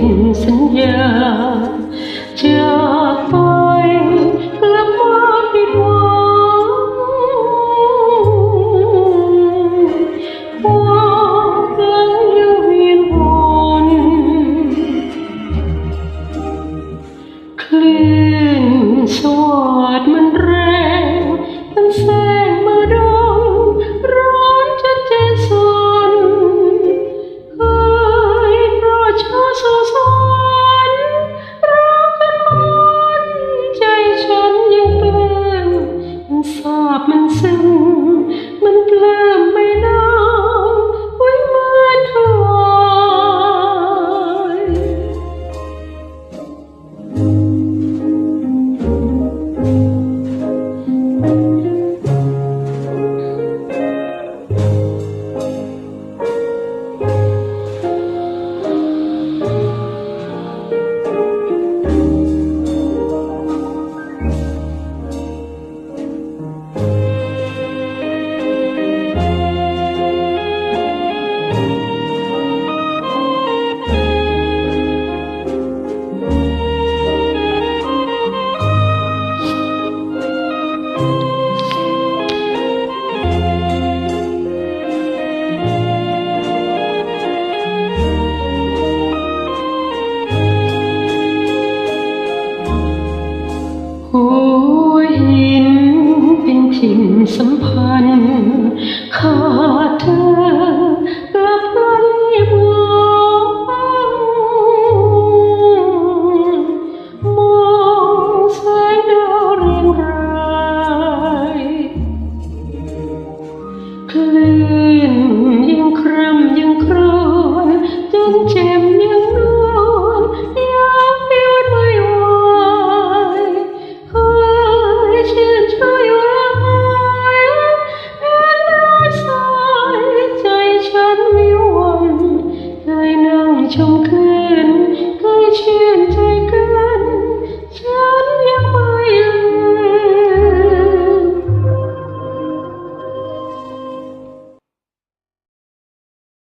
things in you. สัมพันธ์ขาดเธอและพลันวางมองแสงดาวเรียงราย